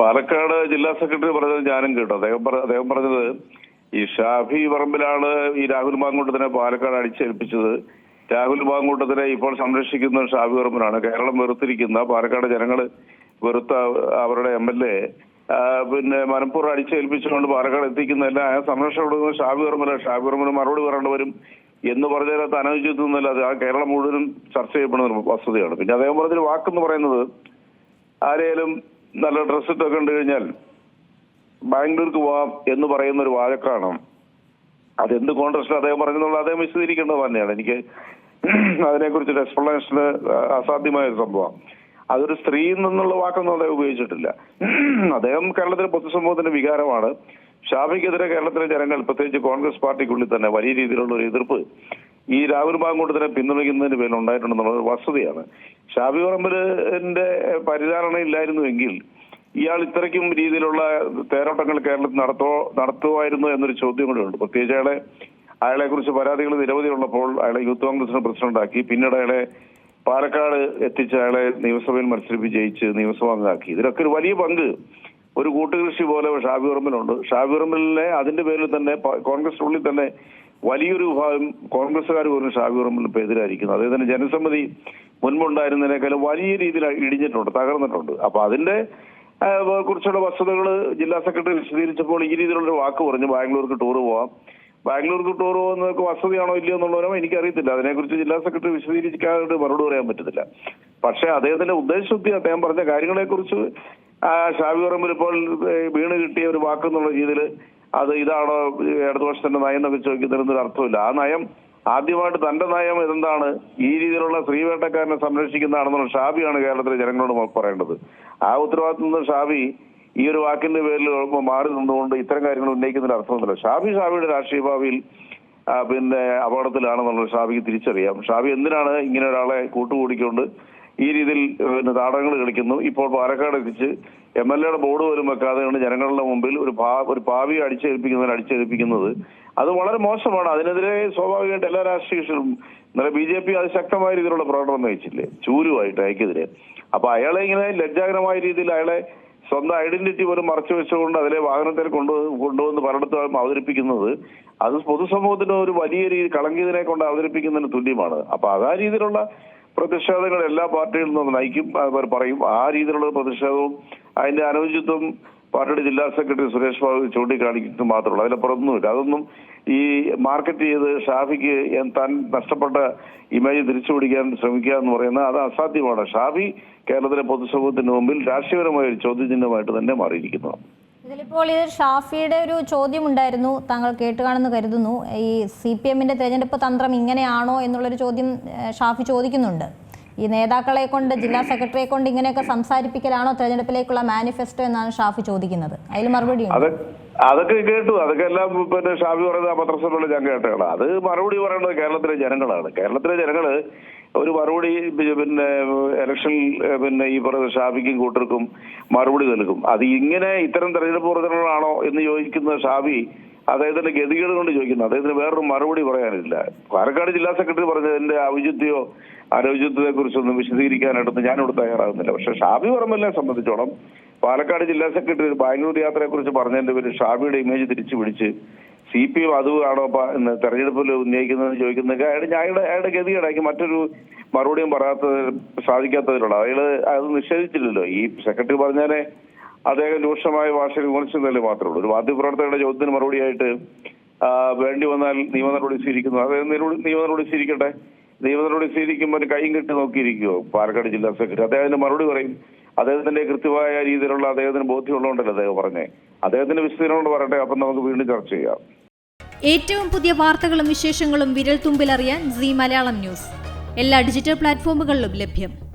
പാലക്കാട് ജില്ലാ സെക്രട്ടറി പറഞ്ഞത് ഞാനും കേട്ടു. അദ്ദേഹം അദ്ദേഹം പറഞ്ഞത് ഈ ഷാഫി പറമ്പിലാണ് ഈ രാഹുൽ മാങ്കൂട്ടത്തിനെ പാലക്കാട് അടിച്ചേൽപ്പിച്ചത്. രാഹുൽ മാങ്കൂട്ടത്തിനെ ഇപ്പോൾ സംരക്ഷിക്കുന്ന ഷാഫി പറമ്പിലാണ്. കേരളം വെറുത്തിരിക്കുന്ന പാലക്കാട് ജനങ്ങൾ വെറുത്ത അവരുടെ എം എൽ എ പിന്നെ മലപ്പുറം അടിച്ചേൽപ്പിച്ചുകൊണ്ട് പാലക്കാട് എത്തിക്കുന്നതല്ല ആ സംരക്ഷണം കൊടുക്കുന്ന ഷാഫി പറമ്പില. ഷാഫി പറമ്പിന് മറുപടി പറയേണ്ടി വരും എന്ന് പറഞ്ഞതിനകത്ത് അനൗചിത്വമൊന്നുമില്ല അത് ആ കേരളം മുഴുവനും ചർച്ച ചെയ്യപ്പെടുന്ന ഒരു വസ്തുതയാണ്. പിന്നെ അദ്ദേഹം പറഞ്ഞൊരു വാക്കെന്ന് പറയുന്നത് ആരെയും നല്ല ഡ്രസ് ഇട്ടൊക്കെ കണ്ടു കഴിഞ്ഞാൽ ബാംഗ്ലൂർക്ക് പോവാം എന്ന് പറയുന്ന ഒരു വാഴക്കാണ്. അതെന്ത് കോൺട്രസ്റ്റ് അദ്ദേഹം പറഞ്ഞെന്നുള്ള അദ്ദേഹം വിശദീകരിക്കേണ്ടത് തന്നെയാണ്. എനിക്ക് അതിനെക്കുറിച്ചൊരു എക്സ്പ്ലനേഷന് അസാധ്യമായ ഒരു സംഭവം. അതൊരു സ്ത്രീയിൽ നിന്നുള്ള വാക്കൊന്നും അദ്ദേഹം ഉപയോഗിച്ചിട്ടില്ല. അദ്ദേഹം കേരളത്തിലെ പൊതുസമൂഹത്തിന്റെ വികാരമാണ്. ഷാഫിക്കെതിരെ കേരളത്തിലെ ജനങ്ങൾ പ്രത്യേകിച്ച് കോൺഗ്രസ് പാർട്ടിക്കുള്ളിൽ തന്നെ വലിയ രീതിയിലുള്ള ഒരു എതിർപ്പ് ഈ രാഹുൽ മാങ്കൂട്ടത്തിനെ പിന്തുണയ്ക്കുന്നതിന് പേരിൽ ഉണ്ടായിട്ടുണ്ടെന്നുള്ളത് വസ്തുതയാണ്. ഷാബി പറമ്പലിന്റെ പരിധാരണ ഇല്ലായിരുന്നുവെങ്കിൽ ഇയാൾ ഇത്രയ്ക്കും രീതിയിലുള്ള തേരോട്ടങ്ങൾ കേരളത്തിൽ നടത്തോ നടത്തുമായിരുന്നു എന്നൊരു ചോദ്യം കൂടെ ഉണ്ട്. പ്രത്യേകിച്ച് അയാളെ അയാളെ കുറിച്ച് പരാതികൾ നിരവധി ഉള്ളപ്പോൾ അയാളെ യൂത്ത് കോൺഗ്രസിന് പ്രസിഡന്റാക്കി പിന്നീട് അയാളെ പാലക്കാട് എത്തിച്ച് അയാളെ നിയമസഭയിൽ മത്സരിപ്പിച്ച് ജയിച്ച് നിയമസഭാംഗമാക്കി ഇതിലൊക്കെ ഒരു വലിയ പങ്ക് ഒരു കൂട്ടുകൃഷി പോലെ ഷാബി ഉറമ്പിലുണ്ട് ഷാബി ഉറമ്പിലിനെ അതിന്റെ പേരിൽ തന്നെ കോൺഗ്രസ് ഉള്ളിൽ തന്നെ വലിയൊരു വിഭാഗം കോൺഗ്രസ്സുകാർ പോലും ഷാബി പറമ്പിൽ ഇപ്പൊ എതിരായിരിക്കുന്നു. അതേതന്നെ ജനസമ്മതി മുൻപുണ്ടായിരുന്നതിനേക്കാളും വലിയ രീതിയിൽ ഇടിഞ്ഞിട്ടുണ്ട് തകർന്നിട്ടുണ്ട്. അപ്പൊ അതിന്റെ കുറിച്ചുള്ള വസ്തുതകൾ ജില്ലാ സെക്രട്ടറി വിശദീകരിച്ചപ്പോൾ ഈ രീതിയിലുള്ള വാക്ക് പറഞ്ഞു ബാംഗ്ലൂർക്ക് ടൂർ പോവാം. ബാംഗ്ലൂർക്ക് ടൂർ പോകുന്നതൊക്കെ വസ്തുതയാണോ ഇല്ലയോ എന്നുള്ളവരോ എനിക്കറിയത്തില്ല. അതിനെക്കുറിച്ച് ജില്ലാ സെക്രട്ടറി വിശദീകരിക്കാനായിട്ട് മറുപടി പറയാൻ പറ്റത്തില്ല. പക്ഷേ അദ്ദേഹത്തിന്റെ ഉദ്ദേശശുദ്ധി അദ്ദേഹം പറഞ്ഞ കാര്യങ്ങളെക്കുറിച്ച് ഷാബി പറമ്പിൽ ഇപ്പോൾ വീണ് കിട്ടിയ ഒരു വാക്കെന്നുള്ള രീതിയിൽ അത് ഇതാണോ ഇടതുപക്ഷത്തിന്റെ നയം എന്നൊക്കെ ചോദിക്കുന്നതിനൊന്നും അർത്ഥമില്ല. ആ നയം ആദ്യമായിട്ട് തന്റെ നയം എന്താണ് ഈ രീതിയിലുള്ള സ്ത്രീവേട്ടക്കാരനെ സംരക്ഷിക്കുന്നതാണെന്നുള്ള ഷാബിയാണ് കേരളത്തിലെ ജനങ്ങളോട് പറയേണ്ടത്. ആ ഉത്തരവാദിത്വം നിന്ന് ഷാബി ഈ ഒരു വാക്കിന്റെ പേരിൽ മാറി നിന്നുകൊണ്ട് ഇത്തരം കാര്യങ്ങൾ ഉന്നയിക്കുന്നതിൽ അർത്ഥമൊന്നുമില്ല. ഷാബി ഷാബിയുടെ രാഷ്ട്രീയ ഭാവിയിൽ പിന്നെ അപകടത്തിലാണെന്നുള്ളത് ഷാബിക്ക് തിരിച്ചറിയാം. ഷാബി എന്തിനാണ് ഇങ്ങനെ ഒരാളെ കൂട്ടുകൂടിക്കൊണ്ട് ഈ രീതിയിൽ പിന്നെ നാടകങ്ങൾ കളിക്കുന്നു? ഇപ്പോൾ പാലക്കാട് എത്തിച്ച് എം എൽ എയുടെ ബോർഡ് പോലും വെക്കാതെ കൊണ്ട് ജനങ്ങളുടെ മുമ്പിൽ ഒരു ഒരു ഭാവി അടിച്ചേൽപ്പിക്കുന്നതിന് അടിച്ചേൽപ്പിക്കുന്നത്. അത് വളരെ മോശമാണ്. അതിനെതിരെ സ്വാഭാവികമായിട്ട് എല്ലാ രാഷ്ട്രീയ കക്ഷികളും ഇന്നലെ ബി ജെ പി അതിശക്തമായ രീതിയിലുള്ള പ്രകടനം നയിച്ചില്ലേ? ചൂരുമായിട്ട് അയക്കെതിരെ. അപ്പൊ അയാളെ ഇങ്ങനെ ലജ്ജാകരമായ രീതിയിൽ അയാളെ സ്വന്തം ഐഡന്റിറ്റി പോലും മറച്ചു വെച്ചുകൊണ്ട് അതിലെ വാഹനത്തിൽ കൊണ്ടു കൊണ്ടുവന്ന് പലയിടത്തും അവതരിപ്പിക്കുന്നത് അത് പൊതുസമൂഹത്തിന് ഒരു വലിയ രീതി കളങ്കിതിനെ കൊണ്ട് അവതരിപ്പിക്കുന്നതിന് തുല്യമാണ്. അപ്പൊ അതാ രീതിയിലുള്ള പ്രതിഷേധങ്ങൾ എല്ലാ പാർട്ടികളിൽ നിന്നും നയിക്കും അവർ പറയും. ആ രീതിയിലുള്ള പ്രതിഷേധവും അതിന്റെ അനുചിത്വം പാർട്ടിയുടെ ജില്ലാ സെക്രട്ടറി സുരേഷ് ബാബു ചൂണ്ടിക്കാണിക്കുന്നത് മാത്രമല്ല. അതിലപ്പുറമൊന്നുമില്ല അതൊന്നും ഈ മാർക്കറ്റ് ചെയ്ത് ഷാഫിക്ക് താൻ നഷ്ടപ്പെട്ട ഇമേജ് തിരിച്ചു പിടിക്കാൻ ശ്രമിക്കുക എന്ന് പറയുന്നത് അത് അസാധ്യമാണ്. ഷാഫി കേരളത്തിലെ പൊതുസമൂഹത്തിന് മുമ്പിൽ രാഷ്ട്രീയപരമായ ഒരു ചോദ്യചിഹ്നമായിട്ട് തന്നെ മാറിയിരിക്കുന്നു. ഇതിലിപ്പോൾ ഇത് ഷാഫിയുടെ ഒരു ചോദ്യം ഉണ്ടായിരുന്നു താങ്കൾ കേട്ടുകാണെന്ന് കരുതുന്നു. ഈ സി പി എമ്മിന്റെ തെരഞ്ഞെടുപ്പ് തന്ത്രം ഇങ്ങനെയാണോ എന്നുള്ളൊരു ചോദ്യം ഷാഫി ചോദിക്കുന്നുണ്ട്. ഈ നേതാക്കളെ കൊണ്ട് ജില്ലാ സെക്രട്ടറിയെ കൊണ്ട് ഇങ്ങനെയൊക്കെ സംസാരിപ്പിക്കലാണോ തെരഞ്ഞെടുപ്പിലേക്കുള്ള മാനിഫെസ്റ്റോ എന്നാണ് ഷാഫി ചോദിക്കുന്നത്? അതിൽ മറുപടി അതൊക്കെ കേട്ടു. അതൊക്കെ എല്ലാം പിന്നെ ഷാഫി പറയുന്നത് ആ പത്രസഭയിൽ ഞാൻ കേട്ടതാണ്. അത് മറുപടി പറയുന്നത് കേരളത്തിലെ ജനങ്ങളാണ്. കേരളത്തിലെ ജനങ്ങൾ ഒരു മറുപടി പിന്നെ ഇലക്ഷൻ പിന്നെ ഈ പറയുന്ന ഷാഫിക്കും കൂട്ടർക്കും മറുപടി നൽകും. അത് ഇങ്ങനെ ഇത്തരം തെരഞ്ഞെടുപ്പ് പ്രവർത്തനങ്ങളാണോ എന്ന് ചോദിക്കുന്ന ഷാഫി അദ്ദേഹത്തിന്റെ ഗതികേട് കൊണ്ട് ചോദിക്കുന്നു. അദ്ദേഹത്തിന് വേറൊരു മറുപടി പറയാനില്ല. പാലക്കാട് ജില്ലാ സെക്രട്ടറി പറഞ്ഞതിന്റെ ഔചിത്യോ അനൗചിത്വത്തെ കുറിച്ചൊന്നും വിശദീകരിക്കാനായിട്ടൊന്നും ഞാനിവിടെ തയ്യാറാകുന്നില്ല. പക്ഷെ ഷാബി പറമ്പലിനെ സംബന്ധിച്ചോളം പാലക്കാട് ജില്ലാ സെക്രട്ടറി ബാംഗ്ലൂർ യാത്രയെ കുറിച്ച് പറഞ്ഞതിന്റെ പേര് ഷാബിയുടെ ഇമേജ് തിരിച്ചു പിടിച്ച് സി പി എം അതുമാണോ തെരഞ്ഞെടുപ്പിൽ ഉന്നയിക്കുന്നതെന്ന് ചോദിക്കുന്നത് അയാൾ ഞാൻ അയാളുടെ ഗതികേടാക്കി മറ്റൊരു മറുപടിയും പറയാത്ത സാധിക്കാത്തതിലുള്ള അയാൾ അത് നിഷേധിച്ചില്ലല്ലോ. ഈ സെക്രട്ടറി പറഞ്ഞാലേ അദ്ദേഹം രൂക്ഷമായ ഭാഷയിൽ വിമർശിച്ചതല്ലേ മാത്രമേ ഉള്ളൂ. ഒരു മാധ്യമപ്രവർത്തകരുടെ ചോദ്യത്തിന് മറുപടിയായിട്ട് വേണ്ടി വന്നാൽ നിയമ നടപടി സ്വീകരിക്കുന്നു. അദ്ദേഹം നിയമ നടപടി സ്വീകരിക്കട്ടെ. നിയമ നടപടി സ്വീകരിക്കുമ്പോൾ കൈയും കെട്ടി നോക്കിയിരിക്കുമോ പാലക്കാട് ജില്ലാ സെക്രട്ടറി അദ്ദേഹത്തിന്റെ മറുപടി പറയും. അദ്ദേഹത്തിന്റെ കൃത്യമായ രീതിയിലുള്ള അദ്ദേഹത്തിന് ബോധ്യമുള്ളതുകൊണ്ടല്ലേ അദ്ദേഹം പറഞ്ഞേ. അദ്ദേഹത്തിന്റെ വിശദീകരണം പറയട്ടെ. അപ്പം നമുക്ക് വീണ്ടും ചർച്ച ചെയ്യാം. ഏറ്റവും പുതിയ വാർത്തകളും വിശേഷങ്ങളും വിരൽ തുമ്പിലറിയാൻ സി മലയാളം ന്യൂസ്. എല്ലാ ഡിജിറ്റൽ പ്ലാറ്റ്ഫോമുകളിലും ലഭ്യം.